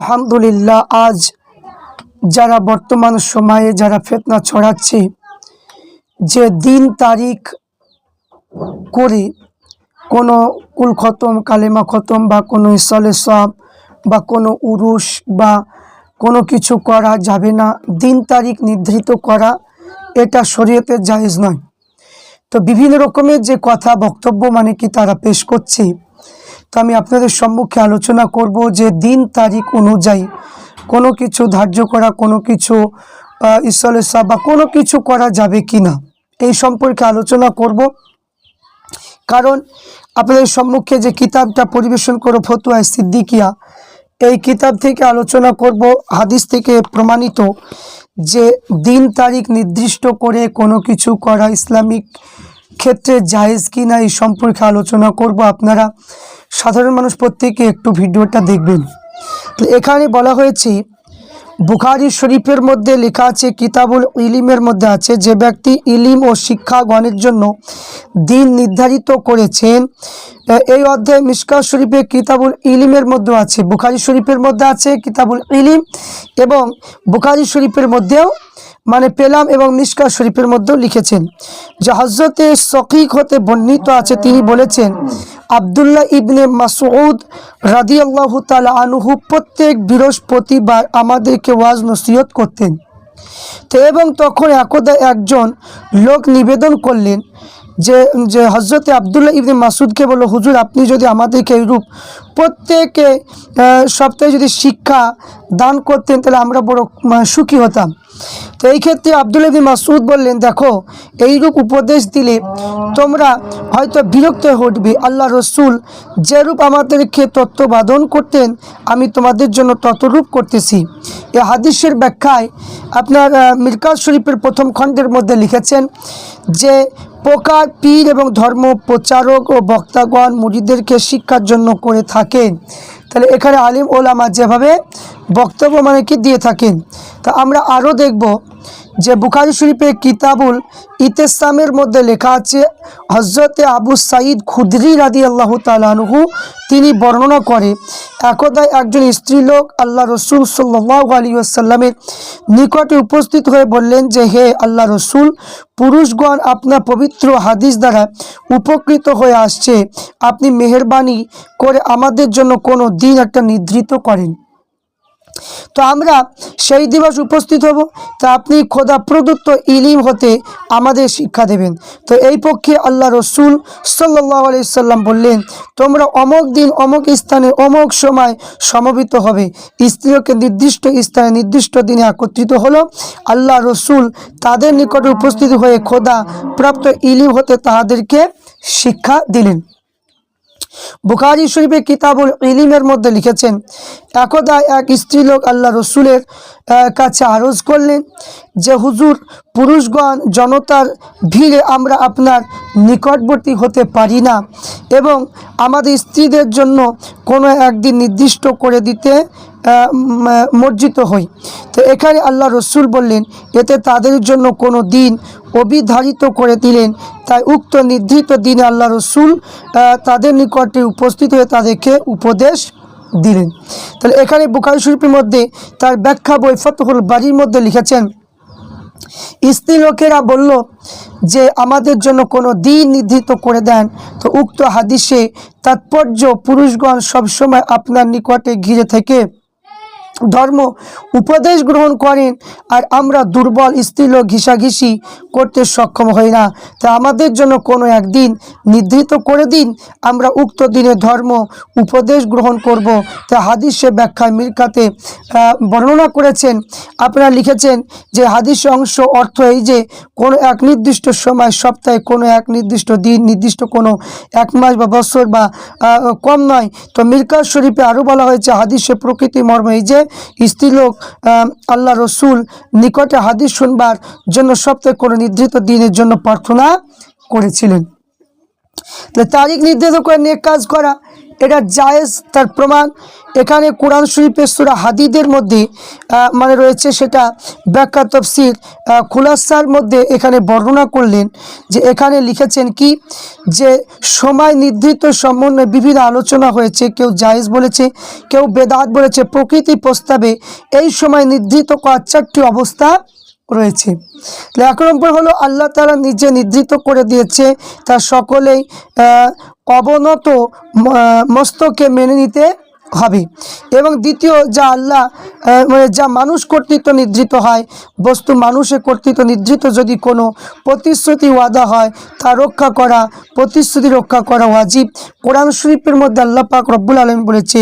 আলহামদুলিল্লাহ, আজ যারা বর্তমান সময়ে যারা ফেতনা ছড়াচ্ছে, যে দিন তারিখ করে কোনো কুল খতম, কালেমা খতম বা কোনো ইসলে সব বা কোনো উরুস বা কোনো কিছু করা যাবে না, দিন তারিখ নির্ধারিত করা এটা শরীয়তে জায়েজ নয়। তো বিভিন্ন রকমের যে কথা, বক্তব্য মানে কি তারা পেশ করছে তো আমি আপনাদের সম্মুখে আলোচনা করব যে দিন তারিখ অনুযায়ী কোনো কিছু ধার্য করা, কোনো কিছু ঈশ্বরের সব বা কোনো কিছু করা যাবে কি না, এই সম্পর্কে আলোচনা করব। কারণ আপনাদের সম্মুখে যে কিতাবটা পরিবেশন করো ফতুয়া সিদ্দিকিয়া, এই কিতাব থেকে আলোচনা করব হাদিস থেকে প্রমাণিত যে দিন তারিখ নির্দিষ্ট করে কোনো কিছু করা ইসলামিক ক্ষেত্রে জায়েজ কি না, এই সম্পর্কে আলোচনা করব আপনারা। সাধারণ মানুষ প্রত্যেকে একটু ভিডিওটা দেখবেন। তো এখানে বলা হয়েছে, বুখারি শরীফের মধ্যে লেখা আছে, কিতাবুল ইলিমের মধ্যে আছে, যে ব্যক্তি ইলিম ও শিক্ষা গণের জন্য দিন নির্ধারিত করেছেন, এই অধ্যায়ে মিসকা শরীফে কিতাবুল ইলিমের মধ্যে আছে, বুখারি শরীফের মধ্যে আছে কিতাবুল ইলিম এবং বুখারি শরীফের মধ্যেও মানে পেলাম এবং মিসকা শরীফের মধ্যেও লিখেছেন। যে হজরতে সকিক হতে বর্ণিত আছে, তিনি বলেছেন আবদুল্লাহ ইবনে মাসউদ রাদিয়াল্লাহু তাআলা আনহু প্রত্যেক বৃহস্পতিবার আমাদেরকে ওয়াজ নসিহত করতেন। তো এবং তখন একদা একজন লোক নিবেদন করলেন যে যে হজরতে আবদুল্লাহ ইবনে মাসুদকে বলল, হুজুর, আপনি যদি আমাদেরকে এইরূপ প্রত্যেকে সপ্তাহে যদি শিক্ষা দান করতেন, তাহলে আমরা বড় সুখী হতাম। তো এই ক্ষেত্রে আবদুল্লাহ ইবনে মাসুদ বললেন, দেখো, এইরূপ উপদেশ দিলে তোমরা হয়তো বিরক্ত হয়ে আল্লাহ রসুল যেরূপ আমাদেরকে তত্ত্ববাদন করতেন, আমি তোমাদের জন্য ততরূপ করতেছি। এ হাদিসের ব্যাখ্যায় আপনার মিরকাজ শরীফের প্রথম খণ্ডের মধ্যে লিখেছেন যে পোকার পীর এবং ধর্ম প্রচারক ও বক্তাগণ মুরিদেরকে শিক্ষার জন্য করে থাকেন। তাহলে এখানে আলিম ওলামা যেভাবে বক্তব্য মানে কি দিয়ে থাকেন তা আমরা আরও দেখব যে বুখারি শরীফে কিতাবুল ইতেসামের মধ্যে লেখা আছে হজরতে আবু সাঈদ খুদরি রাদি আল্লাহ তালানহু তিনি বর্ণনা করে, একদায় একজন স্ত্রীলোক আল্লাহ রসুল সাল্লাহ আলী আসাল্লামের নিকটে উপস্থিত হয়ে বললেন যে, হে আল্লাহ রসুল, পুরুষগণ আপনার পবিত্র হাদিস দ্বারা উপকৃত হয়ে আসছে। আপনি মেহরবানি করে আমাদের জন্য কোনো দিন একটা নির্ধারিত করেন। তো আমরা সেই দিবস উপস্থিত হব, তা আপনি খোদা প্রদত্ত ইলিম হতে আমাদের শিক্ষা দেবেন। তো এই পক্ষে আল্লাহ রসুল সাল্লাহ আলাইসাল্লাম বললেন, তোমরা অমক দিন, অমক স্থানে, অমক সময় সমবেত হবে। স্ত্রীকে নির্দিষ্ট স্থানে, নির্দিষ্ট দিনে একত্রিত হলো। আল্লাহ রসুল তাদের নিকটে উপস্থিত হয়ে খোদা প্রাপ্ত ইলিম হতে তাহাদেরকে শিক্ষা দিলেন। বুখারি শরীফে কিতাবুল ইলিমের মধ্যে লিখেছেন, একদা এক স্ত্রীলোক আল্লাহ রসুলের কাছে আরজ করলেন যে, হুজুর, পুরুষগণ, জনতার ভিড়ে আমরা আপনার নিকটবর্তী হতে পারি না এবং আমাদের স্ত্রীদের জন্য কোনো একদিন নির্দিষ্ট করে দিতে মর্জিত হই। তো এখানে আল্লাহ রসুল বললেন, এতে তাদের জন্য কোনো দিন অবিধারিত করে দিলেন। তাই উক্ত নির্ধারিত দিনে আল্লাহ রসুল তাদের নিকটে উপস্থিত হয়ে তাদেরকে উপদেশ দিলেন। তাহলে এখানে বুখারি শরীফের মধ্যে তার ব্যাখ্যা বই ফতহুল বাড়ির মধ্যে লিখেছেন, স্ত্রী লোকেরা বলল যে আমাদের জন্য কোনো দিন নির্ধারিত করে দেন। তো উক্ত হাদিসে তাৎপর্য পুরুষগণ সবসময় আপনার নিকটে ঘিরে থেকে ধর্ম উপদেশ গ্রহণ করেন আর আমরা দুর্বল স্ত্রীলোক ঘিসাঘিসি করতে সক্ষম হই না। তা আমাদের জন্য কোনো একদিন নির্ধারিত করে দিন, আমরা উক্ত দিনে ধর্ম উপদেশ গ্রহণ করব। তা হাদিসে ব্যাখ্যায় মিরকাতে বর্ণনা করেছেন, আপনারা লিখেছেন যে হাদিস অংশ অর্থ এই যে কোনো এক নির্দিষ্ট সময়, সপ্তাহে কোনো এক নির্দিষ্ট দিন, নির্দিষ্ট কোনো এক মাস বা বছর বা কম নয়। তো মিরকাজ শরীফে আরও বলা হয়েছে, হাদিসে প্রকৃতি মর্ম এই যে স্ত্রীলোক আল্লাহ রসুল নিকটে হাদিস শুনবার জন্য সপ্তাহে কোনো নির্ধারিত দিনের জন্য প্রার্থনা করেছিলেন। তারিখ নির্ধারিত করে নেক কাজ করা এটা জায়েজ, তার প্রমাণ। এখানে কোরআন শরীফের সুরা হাদিদের মধ্যে মানে রয়েছে সেটা ব্যাখ্যা, তফসির খুলাসার মধ্যে এখানে বর্ণনা করলেন যে এখানে লিখেছেন কি? যে সময় নির্ধারিত সম্বন্ধে বিভিন্ন আলোচনা হয়েছে, কেউ জায়েজ বলেছে, কেউ বেদাত বলেছে। প্রকৃতি প্রস্তাবে এই সময় নির্ধারিত করার চারটি অবস্থা রয়েছে। এক নম্বর হলো আল্লাহ তারা নিজে নির্ধারিত করে দিয়েছে তা সকলেই অবনত মস্তকে মেনে নিতে হবে। এবং দ্বিতীয়, যা আল্লাহ মানে যা মানুষ কর্তৃত্ব নির্ধারিত হয়, বস্তু মানুষের কর্তৃত্ব নির্ধারিত যদি কোনো প্রতিশ্রুতি ওয়াদা হয়, তা রক্ষা করা, প্রতিশ্রুতি রক্ষা করা ওয়াজিব। কোরআন শরীফের মধ্যে আল্লাহ পাক রব্বুল আলম বলেছে,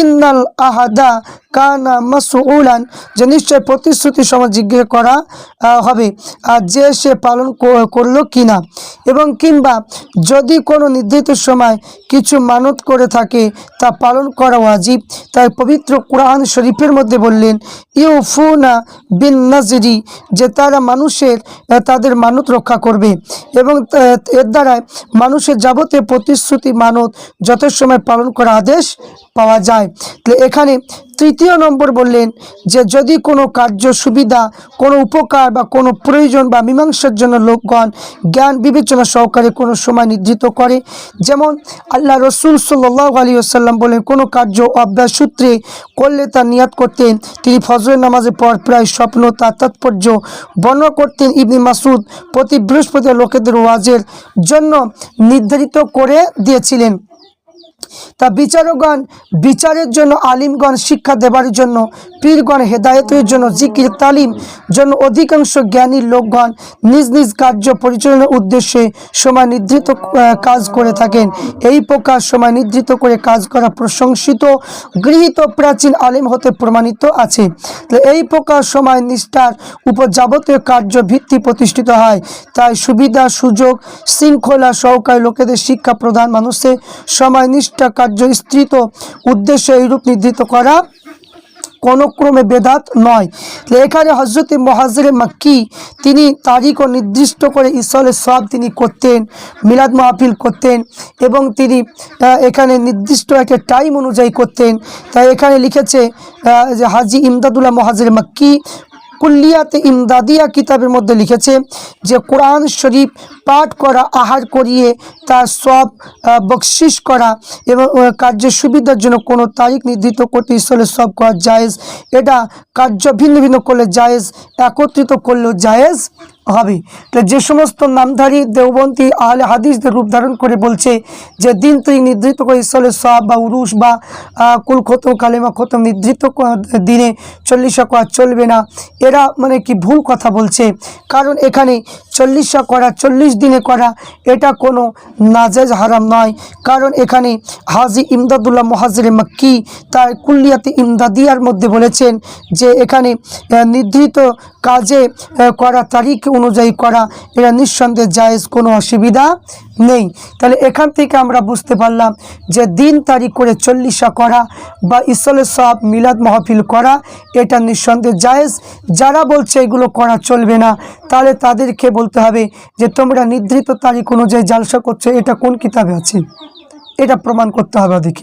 ইন্নাল আহাদা কানা মাসউলান, যে নিশ্চয় প্রতিশ্রুতি সময় জিজ্ঞেস করা হবে। আর যে সে পালন কো- করল কিনা। এবং কিংবা যদি কোনো নির্ধারিত সময় কিছু মানত করে থাকে, তা পালন করা ওয়াজিব। তাই পবিত্র কোরআন শরীফের মধ্যে বললেন, ইউফুনা বিন নাজরি, যে তারা মানুষের তাদের মানত রক্ষা করবে। এবং এর দ্বারা মানুষের যাবতীয় প্রতিশ্রুতি, মানত যত সময় পালন করা আদেশ পাওয়া যায়। এখানে তৃতীয় নম্বর বললেন যে যদি কোনো কার্য সুবিধা, কোনো উপকার বা কোনো প্রয়োজন বা মীমাংসার জন্য লোকগণ জ্ঞান বিবেচনা সহকারে কোনো সময় নির্ধারিত করে, যেমন আল্লাহ রসুল সাল্লাহ আলী আসাল্লাম বলেন, কোনো কার্য অভ্যাস সূত্রে করলে তা নিয়াত করতেন। তিনি ফজরের নামাজের পর প্রায় স্বপ্ন তার তাৎপর্য বর্ণনা করতেন ইবনি মাসুদ প্রতি বৃহস্পতি লোকেদের ওয়াজের জন্য নির্ধারিত করে দিয়েছিলেন। তা বিচারকগণ, বিচারের জন্য আলিমগণ শিক্ষা দেবার জন্য, পীরগণ হেদায়েতের জন্য জিকির, তালিম জন্য অধিকাংশ জ্ঞানী লোকগণ নিজ নিজ কার্য পরিচালনার উদ্দেশ্যে সময় নির্ধারিত কাজ করে থাকেন। এই প্রকার সময় নির্ধারিত করে কাজ করা প্রশংসিত, গৃহীত, প্রাচীন আলিম হতে প্রমাণিত আছে। এই প্রকার সময় নিষ্ঠার উপর যাবতীয় কার্য ভিত্তি প্রতিষ্ঠিত হয়। তাই সুবিধা, সুযোগ, শৃঙ্খলা সহকারী লোকেদের শিক্ষা প্রদান মানুষের সময় নিষ্ঠা কার্য স্থিত উদ্দেশ্য এইরূপ নির্ধারিত করা কোনো ক্রমে বেদাত নয়। এখানে হজরত মহাজরে মাক্কি, তিনি তারিখও নির্দিষ্ট করে ঈশ্বরের সব তিনি করতেন, মিলাদ মাহফিল করতেন এবং তিনি এখানে নির্দিষ্ট একটা টাইম অনুযায়ী করতেন। তাই এখানে লিখেছে যে হাজি ইমদাদুল্লাহ মহাজরে মাক্কি কুল্লিয়াতে ইমদাদিয়া কিতাবের মধ্যে লিখেছে যে, কোরআন শরীফ পাঠ করা, আহার করিয়ে তার সব বকশিস করা এবং কার্যের সুবিধার জন্য কোনো তারিখ নির্ধারিত করতে ঈশ্বরের সব করা জায়েজ। এটা কার্য ভিন্ন ভিন্ন করলে জায়েজ, একত্রিত করলেও জায়েজ হবে। তো যে সমস্ত নামধারী দেওবন্তি আহলে হাদিসদের রূপ ধারণ করে বলছে যে, দিন তুই নির্ধারিত করে ঈশ্বরের সব বা উরুষ বা কুল খতম, কালেমা খতম নির্ধারিত দিনে চল্লিশা করা চলবে না। এরা মানে কি ভুল কথা বলছে। কারণ এখানে চল্লিশা করা, চল্লিশ দিনে করা, এটা কোনো নাজেজ হারাম নয়। কারণ এখানে হাজি ইমদাদুল্লাহ মহাজির মাক্কি তার কুল্লিয়াতে ইমদাদিয়ার মধ্যে বলেছেন যে এখানে নির্ধারিত কাজে করা, তারিখ অনুযায়ী করা এটা নিঃসন্দেহে জায়েজ, কোনো অসুবিধা নেই। তাহলে এখান থেকে আমরা বুঝতে পারলাম যে দিন, তারিখ করে চল্লিশা করা বা ইসলের সব মিলাদ মাহফিল করা, এটা নিঃসন্দেহে জায়েজ। যারা বলছে এগুলো করা চলবে না, তাহলে তাদেরকে বলতে হবে যে তোমরা নির্ধারিত তারিখ অনুযায়ী জালসা করছ, এটা কোন কিতাবে আছে? এটা প্রমাণ করতে হবে ওদেরকে।